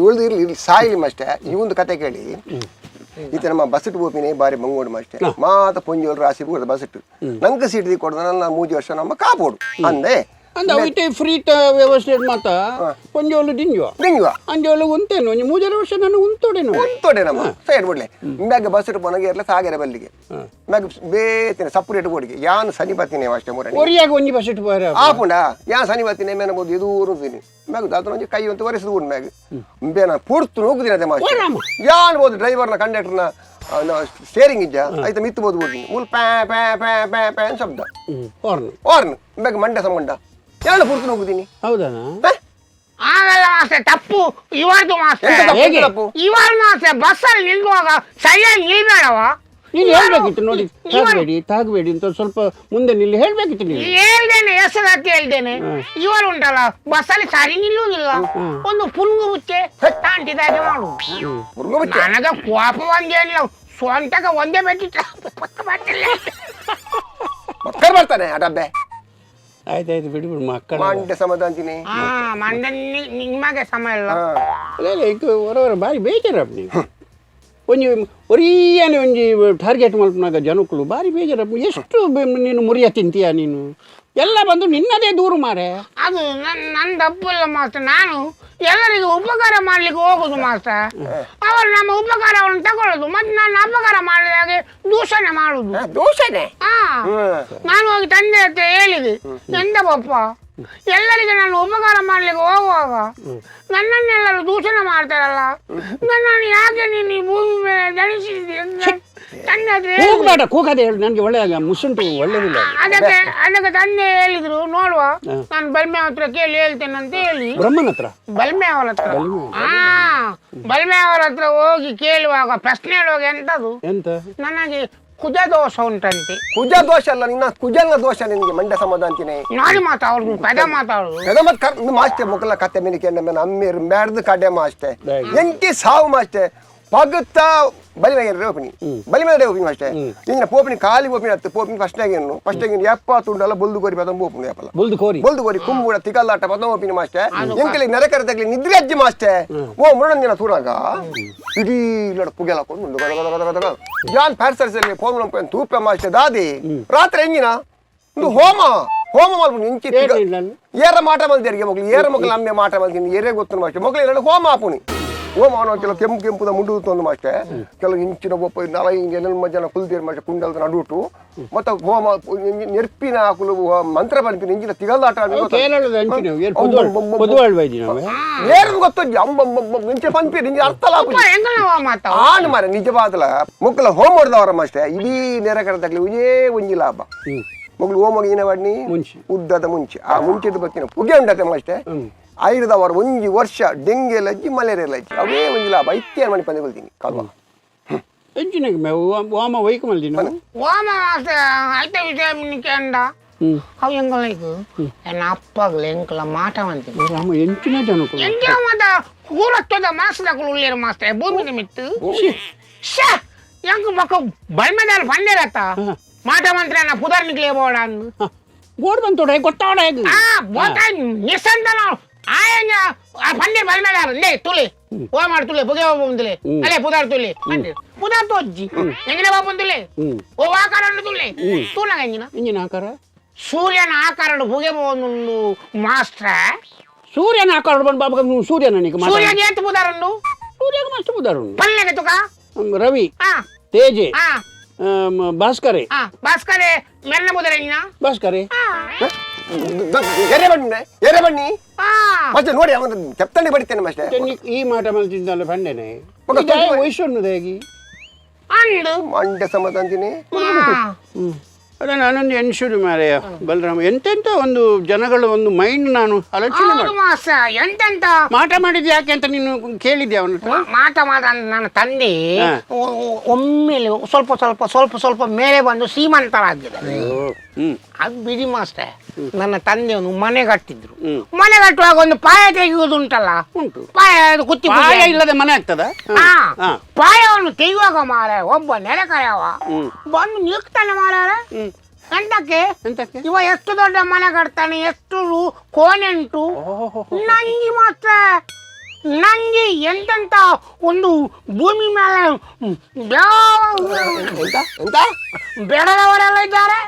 ಇವಳ್ದು ಇರ್ಲಿ ಇರ್ಲಿ ಸಾಯಿಲಿ ಈ ಒಂದು ಕತೆ ಕೇಳಿ. ಈತ ನಮ್ಮ ಬಸ್ಸಿಟ್ ಹೋಗಿನಿ ಬಾರಿ ಮಂಗೋಡು ಮಾಸ್ಟೆ ಮಾತ ಪೊಂಜೋಲ್ ರಾಶಿ ಕೂಡ ಬಸ್ಸಿಟ್ ನಂಗೆ ಸೀಟ್ ದಿ ಕೊಡ್ದ ನನ್ನ ಮೂಜಿ ವರ್ಷ ನಮ್ಮ ಕಾಪೋಡು. ಅಂದೆ ಅಂದ ಫ್ರೀ ವ್ಯವಸ್ಥೆ ಮಾತ ಪಂಜೋಲು ದಿಂಜುವ? ದಿಂಜುವ. ಅಂಜೋಲು ಉಂತೇನು? ಒಂಜಿ ಮೂಜರ ವರ್ಷ ನಾನು ಉಂತೋಡೆನು. ಉಂತೋಡೆ ನಮ್ಮ. ಸೈಡ್ ಬಿಡ್ಲೆ ಮ್ಯಾಗ ಇಟ್ಟು ಪೊನಗೆ ಇರ್ಲ ಸಾಗರ ಬಲ್ಲಿಗೆ. ಮ್ಯಾಗ ಬೇತಿನ ಸಪ್ರೇಟ್ ಬೋಡಿಗೆ ಯಾನ್ ಸನಿ ಬತ್ತೀನಿ ಅಷ್ಟೇ ಮೂರನೇ. ಒರಿಯಾಗ ಒಂಜಿ ಬಸ್ ಇಟ್ಟು ಬಾರ. ಆಪುಂಡ ಯಾ ಸನಿ ಬತ್ತೀನಿ ಮೇನ ಬೋದು ಇದು ದಿನಿ ಮ್ಯಾಗ ದಾತನ ಒಂಜಿ ಕೈ ಅಂತ ಒರೆಸಿದು ಉಂಡು ಮ್ಯಾಗ. ಬೇನ ಪೂರ್ತು ಹೋಗುದಿನ ಅದೇ ಓರಾಮ. ಯಾನ್ ಬೋದು ಡ್ರೈವರ್ನ ಕಂಡಕ್ಟರ್ನ ಸ್ಟೇರಿಂಗ್ ಇಜ್ಜ ಆಯ್ತು ಮಿತ್ತು ಬೋದು ಬೋದು ಮುಲ್ ಪ್ಯಾ ಪ್ಯಾ ಪ್ಯಾ ಪ್ಯಾ ಪ್ಯಾ ಶಬ್ದ. ಹೊರ್ನು ಓರ್ನ್ ಮ್ಯಾಗ ಮಂಡ ಸಂಬಂಧ. ಎರಡು ಪುಡ್ತು ಹೋಗುದೀನಿ? ಹೌದನಾ ಆಗಲ್ಲ ಮಾಸ್ತೆ ತಪ್ಪು. ಇವತ್ತು ಮಾಸ್ಟರ್. ಹೇಗೆ? ಇವರು ಮಾಸ್ಟರ್ ಬಸ್ಸಲ್ಲಿ ನಿಲ್ಲುವಾಗ ಸರಿಯಾಗಿ ನಿಲ್ಬೇಡವ? ನೀನು ಹೇಳ್ಬೇಕಿತ್ತು ನೋಡಿ ತಾಗಬೇಡಿ ತಾಗಬೇಡಿ ಅಂತ ಸ್ವಲ್ಪ ಮುಂದೆ ನಿಲ್ಲಿ. ಹೇಳ್ಬೇಕಿತ್ತು ನೀನು. ಹೇಳ್ದೇನೆ ಹೆಸರು ಹತ್ತಿ ಹೇಳ್ದೇನೆ ಇವರು ಉಂಟಲ್ಲ ಬಸ್ಸಲ್ಲಿ ಸರಿ ನಿಲ್ಲುವುದಿಲ್ಲ. ಒಂದು ಪುಲ್ಗು ಮುಚ್ಚೆ ತಾಂಟಿದಾಗೆ ಮಾಡು ಮುರುಗು ಬಿಚ್ಚ ನನಗೆ ಕೋಪ ಒಂದೇನಿಲ್ಲ ಸ್ವಂತಕ್ಕೆ ಒಂದೇ ಬೆಟ್ಟಿಟ್ಟ ಮಕ್ಕಳು ಬರ್ತಾನೆ ಆ ಡಬ್ಬೆ? ಆಯ್ತಾಯ್ತು ಬಿಡ್ಬಿಡು ಬಿಡು ಮಕ್ಕಳ. ಮಂಡೆ ಸಮದ ಅಂತೀನಿ. ಹಾ ಮಂಡೆ ನಿ- ನಿಮಗೆ ಸಮಯ ಇಲ್ಲ ಇಲ್ಲ ಇಲ್ಲ ಈಗ ಹೊರವರ ಬಾರಿ ಬೇಜಾರಪ್ಪ ನೀವು ಒಂಜಿ ಒರಿಯಾನೆ ಒಂಜಿ ಟಾರ್ಗೆಟ್ ಮಲ್ಪನಾಗ ಜನಕ್ಕಳು ಬಾರಿ ಬೇಜಾರಪ್ಪ ಎಷ್ಟು ಬೆ- ನೀನು ಮುರಿಯ ತಿಂತೀಯ ನೀನು? ಎಲ್ಲ ಬಂದು ನಿನ್ನದೇ ದೂರು ಮಾರೆ? ಅದು ನನ್ನ ನನ್ನ ತಪ್ಪಲ್ಲ ಮಾಸ್ಟರ್. ನಾನು ಎಲ್ಲರಿಗೂ ಉಪಕಾರ ಮಾಡ್ಲಿಕ್ಕೆ ಹೋಗುದು ಮಾಸ್ಟರ್. ಅವರು ನಮ್ಮ ಉಪಕಾರವನ್ನು ತಗೊಳ್ಳೋದು ಮತ್ತೆ ನಾನು ಅಪಕಾರ ಮಾಡಿದಾಗೆ ದೂಷಣೆ ಮಾಡುದು. ದೂಷಣೆ? ದೋಷನೆ ಹಾ. ನಾನು ಹೋಗಿ ತಂದೆ ಹತ್ರ ಹೇಳಿದೆ ಎಂತ ಪಪ್ಪ ಎಲ್ಲರಿಗೆ ನಾನು ಉಪಕಾರ ಮಾಡ್ಲಿಕ್ಕೆ ಹೋಗುವಾಗ ನನ್ನನ್ನೆಲ್ಲರೂ ದೂಷಣೆ ಮಾಡ್ತಾರಲ್ಲ? ನನ್ನನ್ನು ಯಾಕೆ ನೀನು ಈ ಭೂಮಿ ಮೇಲೆ ಜನಿಸಿದ್ದಿ ಹೇಳಿದೆ. ಕೂಗದೆ ಹೇಳು ನನಗೆ ಒಳ್ಳೆ ಮುಸುಂಟು ಒಳ್ಳೆದಿಲ್ಲ ಅದು. ಅದಕ್ಕೆ ಅದಕ್ಕೆ ತಂದೆ ಹೇಳಿದ್ರು ನೋಡುವ. ನಾನು ಬಲ್ಮೆ ಹತ್ರ ಕೇಳಿ ಹೇಳ್ತೇನೆ ಅಂತ ಹೇಳಿ. ಬ್ರಹ್ಮನ ಹತ್ರ? ಬಲ್ಮೆ ಅವರ ಹತ್ರ. ಹಾ ಬಲ್ಮೆ ಅವರ ಹತ್ರ ಹೋಗಿ ಕೇಳುವಾಗ ಪ್ರಶ್ನೆ ಹೇಳುವಾಗ ಎಂತದು? ಎಂತ? ನನಗೆ ಕುಜ ದೋಷ ಉಂಟಂತೆ. ಕುಜ ದೋಷ ಅಲ್ಲ ನಿನ್ನ ಕುಜಂಗ ದೋಷ ನಿನಗೆ ಮಂಡ್ಯ ಸಮದ ಅಂತೀನಿ. ನಾನು ಮಾತಾಡುದು ಪದ ಮಾತಾಡುದು ಪದ ಮತ್ ಕರ್ ಮಾಸ್ತೆ ಮುಖಲ ಕತ್ತೆ ಮಿನಿಕೆ ಮೇಲೆ ಅಮ್ಮಿ ಮ್ಯಾಡ್ದು ಕಡೆ ಮಾಸ್ತೆ. ಎಂಟಿ ಸಾವು ಮಾಸ್ತೆ ಪಗುತ್ತ ಓಪನಿ. ರೇಪಿನಿ ಬಲಿಮೆಗೆ ಓಪನಿ ಮಾಸ್ತೆ ನಿನ್ನ ಪೋಪಿನ ಕಾಲಿ ಓಪನಿ ಹತ್ತು ಪೋಪಿನ ಫಸ್ಟ್ ಆಗಿನ್ನು ಫಸ್ಟ್ ಆಗಿನ ಎಪ್ಪ ತುಂಡಲ್ಲ ಬುಲ್ದು ಕೋರಿ ಪದ ಓಪನಿ ಎಪ್ಪಲ್ಲ ಬುಲ್ದು ಕೋರಿ. ಬೊಲ್ದು ಕೋರಿ ಕುಂಬುಡ ತಿಕಲ್ಲಾಟ ಪದ ಓಪನಿ ಮಾಸ್ತೆ ಎಂಕಲಿ ನೆರಕರ ತಗಲಿ ನಿದ್ರೆ ಅಜ್ಜಿ ಮಾಸ್ಟೆ ಓ ಮುರಡಂದಿನ ತೂರಾಗ ಇಡೀ ಲಡ ಪುಗೆಲ ಕೊಂಡು ಗದ ಗದ ಗದ ಗದ ಗದ. ಜಾನ್ ಪ್ಯಾರ್ಸರ್ಸಲ್ಲಿ ಫೋನ್ ನಂಪನ್ ತೂಪ ಮಾಸ್ತೆ ದಾದಿ ರಾತ್ರಿ ಎಂಜಿನ ಒಂದು ಹೋಮ. ಹೋಮ ಮಾಡ್ಬಿಟ್ಟು ಇಂಚಿ ಏರ ಮಾಟ ಮಲ್ದೇರಿಗೆ ಮಗ್ಳು ಏರ ಮಗ್ಳು ಅಮ್ಮೆ ಮಾಟ ಮಲ್ತೀನಿ ಏರೇ ಗೊತ್ತು ಮಾಸ್ಟೆ ಮಗ್ಳು ಎರಡು ಹೋಮ ಆಪುನಿ ಹೋಮ ಅನ್ನೋ ಕೆಲವು ಕೆಂಪು ಕೆಂಪುದ ಮುಂಡು ತಂದು ಮಾಸ್ಟೆ ಕೆಲವು ಇಂಚಿನ ಒಪ್ಪ ನಲ ಹಿಂಗೆ ಎಲ್ಲ ಜನ ಕುಲ್ತೀರಿ ಮಾಸ್ಟೆ ಕುಂಡಲ್ದ ನಡುಟು. ಮತ್ತೆ ಹೋಮ ನೆರ್ಪಿನ ಹಾಕಲು ಮಂತ್ರ ಬಂದಿನ ಇಂಜಿನ ತಿಗಲ್ದಾಟ ಕೇರಳದ ಅಂಚಿನ ಏನು ಗೊತ್ತಜ್ಜಿ ಅಂಬ ಇಂಚೆ ಪಂಪಿ ನಿಂಗೆ ಅರ್ಥ ಮಾತಾವ ಆನು ಮಾರೆ ನಿಜವಾದಲ ಮಕ್ಕಳ ಹೋಮ್ ಹೊಡೆದವರ ಮಾಸ್ಟೆ ಇಡೀ ನೆರೆ ತಗಲಿ ಇದೇ ಒಂಜಿ ಲಾಭ. ಮಗಳು ಹೋಮ್ ಏನ ಮಾಡಿ ಮುಂಚೆ. ಉದ್ದದ ಮುಂಚೆ. ಆ ಮುಂಚೆದ ಬಗ್ಗೆ ಪುಗೆ ಉಂಟತೆ ಆಯುರ್ದ ಅವರು ಒಂಜಿ ವರ್ಷ ಡೆಂಗೆ ಲಜ್ಜಿ ಮಲೇರಿಯಾ ಲಜ್ಜಿ ಅವೇ ಒಂಜಿ ಲಾಭ ಐತ್ಯಾರು ಮನೆ ಪಂದೆ ಕೊಲ್ತೀನಿ ಕಾಲ್ವ ಎಂಚಿನಗೆ ಮೇ ವಾಮ ವೈಕ ಮಲ್ದಿನ ವಾಮ ಐತ ವಿಷಯ ನಿಕಂಡ ಅವ ಎಂಗಲೈಕು ನನ್ನ ಅಪ್ಪಗಲ ಎಂಕಲ ಮಾಟ ಅಂತ ರಾಮ ಎಂಚಿನ ಜನ ಎಂಚಿನ ಮಾತ ಕೂರತ್ತದ ಮಾಸದಕ್ಕಳು ಉಳ್ಳೇರು ಮಾಸ್ತ ಭೂಮಿ ನಿಮಿತ್ತು ಶ್ಯಾ ಎಂಕ ಮಕ್ಕ ಬೈಮದಾರು ಬಂದಿರತ್ತ ಮಾಟ ಮಂತ್ರ ನಾ ಪುದರ್ ನಿಕ್ಲೇ ಬೋಡ ಗೋಡ್ ಬಂತೋಡ ಗೊತ್ತಾವಡ ನಿಸಂತನ ಬಂದಿರ್ ಬಂದ್ಮೇಲೆ ಲೇ ತುಲಿ. ಓ ಮಾಡ್ ತುಲಿ ಬುಗೆ ಹೋಗ ಬಂದಿಲಿ ಅಲ್ಲೇ ಪುದಾರ್ ತುಲಿ. ಪುದಾರ್ ತೋಜ್ಜಿ ಎಂಜಿನ ಬಾ ಬಂದಿಲಿ ಓ ಆಕಾರ ತುಲಿ. ತೂಲಾಗ ಎಂಜಿನ ಇಂಜಿನ ಆಕಾರ? ಸೂರ್ಯನ ಆಕಾರ ಬುಗೆ ಒಂದು ಮಾಸ್ಟ್ರ. ಸೂರ್ಯನ ಆಕಾರ ಬಂದು ಬಾಬಾ ಸೂರ್ಯನ ನೀಗ ಸೂರ್ಯ ಎಂತ ಪುದಾರನ್ನು ಸೂರ್ಯನ ಮಸ್ತ್ ಪುದಾರನ್ನು ಪಲ್ಲೆಗೆ ತುಕ ರವಿ ತೇಜೆ ಭಾಸ್ಕರೇ. ಭಾಸ್ಕರೇ ಮೆಲ್ಲ ಪುದಾರ ಎಂಜಿನ ಭಾಸ್ಕರೇ. ಎರೆ ಬಣ್ಣ ಎರೆ ಬಣ್ಣಿ ಮತ್ತೆ ನೋಡಿ ಅವನು ಕೆಪ್ತಾನೆ ಬಡಿತೇನೆ ಮತ್ತೆ ಈ ಮಾಟ ಮಲ್ತಿದ್ದಲ್ಲ ಬಂಡೆನೆ ಮಗ ತುಂಬ- ವಯಸ್ಸು ಅನ್ನೋದು ಹೇಗೆ? ಮಂಡೆ ಸಮದ ಅಂತೀನಿ. ಆ, ಅದೇ ನಾನೊಂದು ಎನ್ಶೂರು ಮಾರೆಯ ಬಲರಾಮ. ಎಂತೆಂತ ಒಂದು ಜನಗಳ ಒಂದು ಮೈಂಡ್ ನಾನು ಆಲೋಚನೆ ಮಾಡಿ. ಎಂತೆಂತ? ಮಾಟ ಮಾಡಿದ್ ಯಾಕೆ ಅಂತ ನೀನು ಕೇಳಿದ್ಯಾ ಅವನ ಮಾಟ ಮಾಡ ನನ್ನ ತಂದೆ ಒಮ್ಮೆಲೆ ಸ್ವಲ್ಪ ಸ್ವಲ್ಪ ಸ್ವಲ್ಪ ಸ್ವಲ್ಪ ಮೇಲೆ ಬಂದು ಶ್ರೀಮಂತರಾಗಿದ್ದಾರೆ ಅದು ಬಿಡಿ ಮಾಸ್ಟರ್. ನನ್ನ ತಂದೆಯವನು ಮನೆ ಕಟ್ಟಿದ್ರು ಮನೆ ಕಟ್ಟುವಾಗ ಒಂದು ಪಾಯ ತೆಗೆಯುವುದುಂಟಲ್ಲ? ಉಂಟು. ಪಾಯ ಕುತ್ತಿ ಪಾಯ. ಇಲ್ಲದೆ ಮನೆ ಆಗ್ತದ. ಪಾಯವನ್ನು ತೆಗೆಯುವಾಗ ಮಾರ ಒಬ್ಬ ನೆರೆ ಕರೆಯವ. ಬಂದು ನಿಲ್ತಾನೆ ಮಾರಾರ. ಗಂಡಕ್ಕೆ ಎಂತಕ್ಕೆ? ಇವ ಎಷ್ಟು ದೊಡ್ಡ ಮನೆ ಕಟ್ತಾನೆ ಎಷ್ಟು ಕೋನೆಂಟು. ಕೋಣೆ ಉಂಟು ನಂಜಿ ಮಾತ್ರ ನಂಗೆ ಎಂತೆಂತ ಒಂದು ಭೂಮಿ ಮೇಲೆ ಎಂತ? ಎಂತ? ಬೇಡದವರೆಲ್ಲ ಇದ್ದಾರೆ.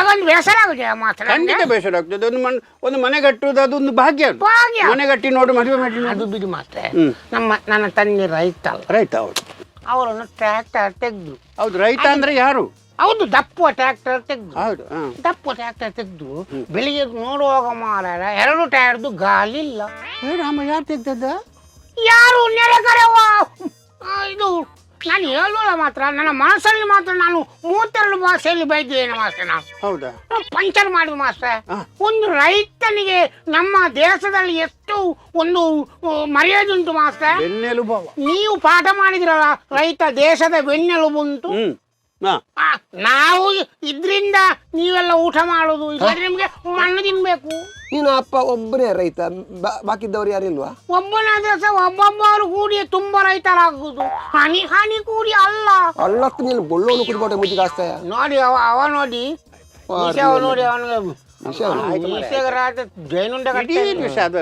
ಆ, ಹಾಗೊಂದು ಬೇಸರ ಆಗುತ್ತೆ ಮಾತ್ರ ಖಂಡಿತ ಬೇಸರ ಆಗ್ತದೆ ಒಂದು ಮನೆ ಒಂದು ಮನೆ ಕಟ್ಟುವುದು ಅದೊಂದು ಭಾಗ್ಯ ಅದು. ಭಾಗ್ಯ. ಮನೆ ಕಟ್ಟಿ ನೋಡಿ ಮದುವೆ ಮಾಡಿ. ಅದು ಬಿಡಿ ಮಾತ್ರ. ನಮ್ಮ ನನ್ನ ತಂದೆ ರೈತ ಅಲ್ಲ. ರೈತ ಹೌದು. ಅವರನ್ನು ಟ್ರ್ಯಾಕ್ಟರ್ ತೆಗೆದು ಹೌದು ರೈತ ಅಂದ್ರೆ ಯಾರು? ಹೌದು ದಪ್ಪ ಟ್ರ್ಯಾಕ್ಟರ್ ತೆಗೆದು ಹೌದು ದಪ್ಪ ದಪ್ಪು ಟ್ರ್ಯಾಕ್ಟರ್ ತೆಗೆದು ಬೆಳಿಗ್ಗೆ ನೋಡುವಾಗ ಮಾರಾಯ ಎರಡು ಟೈರ್ದು ಏ ರಾಮ ಯಾರು ತೆಗ್ದದ್ದ? ಯಾರು ನೆರೆಕರೆವ ಇದು ನಾನು ಹೇಳೋಲ್ಲ ಮಾತ್ರ ನನ್ನ ಮನಸ್ಸಲ್ಲಿ ಮಾತ್ರ ನಾನು ಮೂವತ್ತೆರಡು ಭಾಷೆಯಲ್ಲಿ ಬೈದಿದ್ದೇನೆ ಮಾಸ್ಟರ್ ನಾನು. ಹೌದಾ? ಪಂಚರ್ ಮಾಡಿದ ಮಾಸ್ಟರ್. ಒಂದು ರೈತನಿಗೆ ನಮ್ಮ ದೇಶದಲ್ಲಿ ಎಷ್ಟು ಒಂದು ಮರ್ಯಾದೆ ಉಂಟು ಮಾಸ್ಟರ್? ನೀವು ಪಾಠ ಮಾಡಿದ್ರಲ್ಲ ರೈತ ದೇಶದ ಬೆನ್ನೆಲುಬು ಉಂಟು. ಆ, ನಾವು ಇದ್ರಿಂದ ನೀವೆಲ್ಲ ಊಟ ಮಾಡುದು ಇಲ್ಲಾಂದ್ರೆ ನಿಮ್ಗೆ ಮಣ್ಣು ತಿನ್ಬೇಕು. ನೀನು ಅಪ್ಪ ಒಬ್ಬನೇ ರೈತ ಬಾ- ಬಾಕಿದ್ದವ್ರು ಯಾರಿಲ್ವಾ ಒಬ್ಬನಾದ್ರೆ ದೇಶ ಒಬ್ಬೊಬ್ಬರು ಕೂಡಿ ತುಂಬಾ ರೈತರಾಗುದು. ಹನಿ ಹನಿ ಕೂಡಿ ಅಲ್ಲ. ಅಲ್ಲತ್ತು ನೀನು ಬೊಳ್ಳೋನು ಕುಡ್ಬೋಟೆ ಕಾಸ್ತಾಯ ನೋಡಿ ಅವ ಅವ ನೋಡಿ. ಅವ ನೋಡಿ ಅವನಿಗೆ ಜೈನುಂಡ ಇಡೀ ಅದು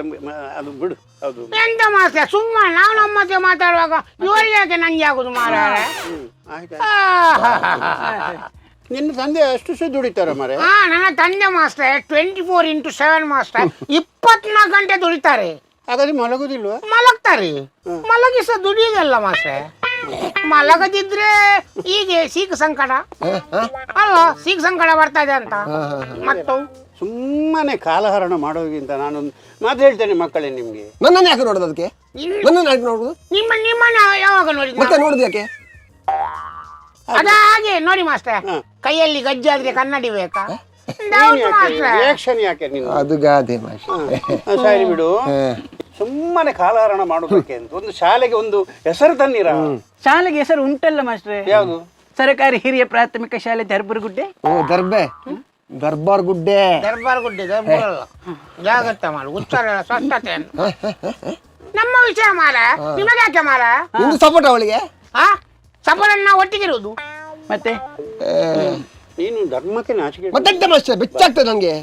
ಅದು ಬಿಡು ಅದು ಎಂತ ಮಾಸ್ತ ಸುಮ್ಮನೆ ನಾವು ನಮ್ಮ ಮತ್ತೆ ಮಾತಾಡುವಾಗ ಇವರಿಗೆ ಯಾಕೆ ನಂಗೆ ಆಗುದು ಮಾರಾಯ ಆಯ್ತು ನಿನ್ನ ತಂದೆ ಅಷ್ಟು ಸಹ ದುಡಿತಾರ ಮರೆ ಹಾ ನನ್ನ ತಂದೆ master twenty four into seven master ಇಪ್ಪತ್ನಾಲ್ಕು ಗಂಟೆ ದುಡಿತಾರೆ. ಹಾಗಾದ್ರೆ ಮಲಗುದಿಲ್ವಾ? ಮಲಗ್ತಾರೆ. ಮಲಗಿಸ ದುಡಿಯೋದಲ್ಲ ಮಾಸ್ತೆ ಮಲಗದಿದ್ರೆ ಹೀಗೆ ಸೀಖ ಸಂಕಟ. ಅಲ್ಲ ಸೀಖ ಸಂಕಟ ಬರ್ತಾ ಇದೆ ಅಂತ. ಮತ್ತು ಸುಮ್ಮನೆ ಕಾಲಹರಣ ಮಾಡೋದಕ್ಕಿಂತ ನಾನು ಮಾತು ಹೇಳ್ತೇನೆ ಮಕ್ಕಳೇ ನಿಮ್ಗೆ. ನನ್ನನ್ನು ಯಾಕೆ ನೋಡೋದು ಅದಕ್ಕೆ? ನನ್ನನ್ನು ಯಾಕೆ ನೋಡುದು? ನಿಮ್ಮ ನಿಮ್ಮನ್ನ ಯಾವಾಗ ನೋಡಿದ ಮತ್ತೆ ನೋಡುದು ಯಾಕೆ? ಅದ ಹಾಗೆ. ನೋಡಿ ಮಾಸ್ಟರ್. ಕೈಯಲ್ಲಿ ಗಜ್ಜಿ ಆದ್ರೆ ಕನ್ನಡಿ ಬೇಕಾ? ಮಾಸ್ಟರ್. ರಿಯಾಕ್ಷನ್ ಯಾಕೆ ನೀನು ಅದು ಗಾದೆ ಮಾಷ ಹಾ, ಸರಿ ಬಿಡು. ಸುಮ್ಮನೆ ಕಾಲಹರಣ ಮಾಡೋದಕ್ಕೆ ಅಂತ. ಒಂದು ಶಾಲೆಗೆ ಒಂದು ಹೆಸರು ತನ್ನಿರ ಶಾಲೆಗೆ ಹೆಸರು ಉಂಟಲ್ಲ ಮಾಸ್ಟ್ರೆ. ಯಾವುದು? ಸರ್ಕಾರಿ ಹಿರಿಯ ಪ್ರಾಥಮಿಕ ಶಾಲೆ ದರ್ಬರ್ಗುಡ್ಡೆ ಓ ದರ್ಬೆ ದರ್ಬಾರ್ ಗುಡ್ಡೆ. ದರ್ಬಾರ್ ಗುಡ್ಡೆ ಜಾಗ್ರತ ಜಾಗ್ರತೆ ಮಾಡು ಉಚ್ಚಾರ ಸ್ವಚ್ಛತೆ ನಮ್ಮ ವಿಷಯ ಮಾರ ನಿಮಗೆ ಯಾಕೆ ಮಾರ ಒಂದು ಸಪೋರ್ಟ್ ಅವಳಿಗೆ? ಆ? ಸಫಲನ್ನ ಒಟ್ಟಿಗಿರುವುದು. ಮತ್ತೆ? ನೀನು ಧರ್ಮಕ್ಕೆ ನಾಚಿಕೆ ಮತ್ತೆಂತ ಮಾಸ್ಟರ್ ಬೆಚ್ಚಾಗ್ತದೆ ನಂಗೆ